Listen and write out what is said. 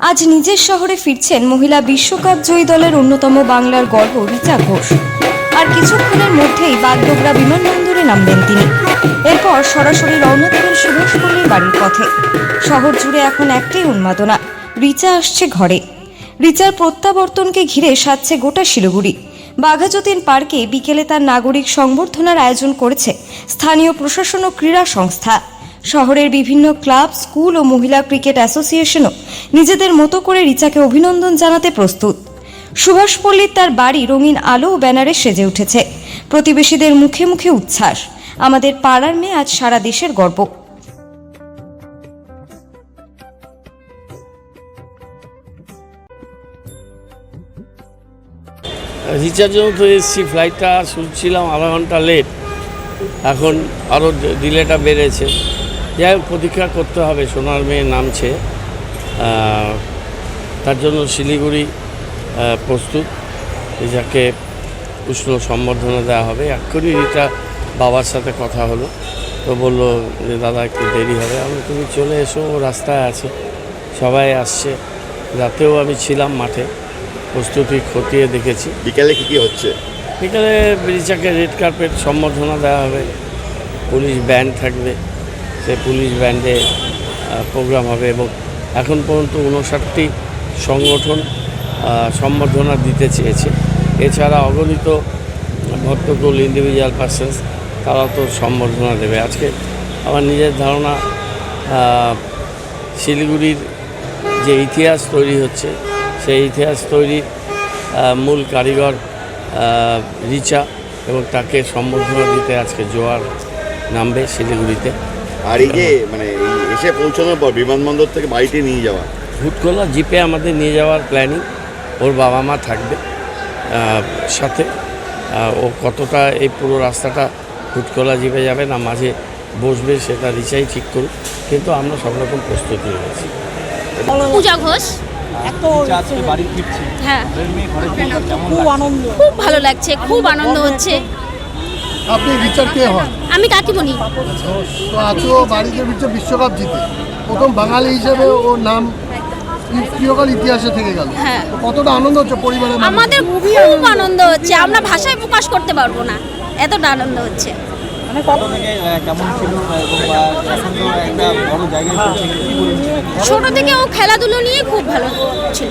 আজ নিজের শহরে ফিরছেন মহিলা বিশ্বকাপ জয়ী দলের অন্যতম বাংলার গর্ব রিচা ঘোষ। আর কিছুক্ষণের মধ্যেই বাগডোগরা বিমানবন্দরে নামবেন তিনি। এরপর সরাসরি রওনা দেবেন সুভাষপল্লীর বাড়ির পথে। শহর জুড়ে এখন একটাই উন্মাদনা, রিচা আসছে ঘরে। রিচার প্রত্যাবর্তনকে ঘিরে সাজছে গোটা শিলিগুড়ি। বাঘাযতীন পার্কে বিকেলে তার নাগরিক সংবর্ধনার আয়োজন করেছে স্থানীয় প্রশাসন ও ক্রীড়া সংস্থা। শহরের বিভিন্ন ক্লাব, স্কুল ও মহিলা ক্রিকেট অ্যাসোসিয়েশনও নিজেদের মতো করে রিচাকে অভিনন্দন জানাতে প্রস্তুত। সুভাষপল্লীর তার বাড়ি রঙিন আলো ও ব্যানারে সেজে উঠেছে। প্রতিবেশীদের মুখে মুখে উচ্ছ্বাস। আমাদের পাড়ার মেয়ে আজ সারা দেশের গর্ব। রিচার্জ জন্য তো এসেছি ফ্লাইটটা শুনছিলাম আধা ঘণ্টা লেট এখন আরও ডিলেটা বেড়েছে। যাই হোক প্রতীক্ষা করতে হবে সোনার মেয়ে নামছে। তার জন্য শিলিগুড়ি প্রস্তুত। রিচাকে উষ্ণ সম্বর্ধনা দেওয়া হবে। এক্ষুনি রিচা বাবার সাথে কথা হলো। তো বলল যে দাদা একটু দেরি হবে। আমি তুমি চলে এসো ও রাস্তায় আছে। সবাই আসছে। রাতেও আমি ছিলাম মাঠে। প্রস্তুতি খতিয়ে দেখেছি। বিকালে কী কী হচ্ছে? বিকালে রিচাকে রেড কার্পেট সম্বর্ধনা দেওয়া হবে। পুলিশ ব্যান্ড থাকবে। সে পুলিশ ব্যান্ডে প্রোগ্রাম হবে এবং এখন পর্যন্ত উনষাটটি সংগঠন সম্বর্ধনা দিতে চেয়েছে। এছাড়া অগণিত ভক্তকুল ইন্ডিভিজুয়াল পার্সেন্স তারা তো সম্বর্ধনা দেবে। আজকে আমার নিজের ধারণা শিলিগুড়ির যে ইতিহাস তৈরি হচ্ছে, সেই ইতিহাস তৈরির মূল কারিগর রিচা এবং তাকে সম্বর্ধনা দিতে আজকে জোয়ার নামবে শিলিগুড়িতে। আর এই যে মানে এসে পৌঁছানোর পর বিমানবন্দর থেকে বাড়িতে নিয়ে যাওয়া। হুটখোলা জিপে আমাদের নিয়ে যাওয়ার প্ল্যানিং ওর বাবা মা থাকবে সাথে। ও কতটা এই পুরো রাস্তাটা হুটখোলা জিপে যাবে না মাঝে বসবে সেটা রিচাই ঠিক করুক। কিন্তু আমরা সব রকম প্রস্তুতি রয়েছি পূজা ঘোষ। বাড়ি হ্যাঁ। খুব আনন্দ। খুব ভালো লাগছে খুব আনন্দ হচ্ছে। আপনি রিচার্ড কে হন। আমি কাকিমণি। তো আজও বাড়িতে ফিরছে বিশ্বকাপ জিতে। প্রথম বাঙালি হিসেবে ও নাম ই- ইতিহাসে থেকে গেল? হ্যাঁ। কতটা আনন্দ হচ্ছে পরিবারের মানুষ? আমাদের খুব আনন্দ হচ্ছে। আমরা ভাষায় প্রকাশ করতে পারব না। এতটা আনন্দ হচ্ছে। ছোট থেকে আহ, কেমন ছিল এবং বা এখন তো একটা বড় জায়গায় পৌঁছে গেছে। কি বলুন ছোট থেকে ও খেলাধুলো নিয়ে খুব ভালো ছিল।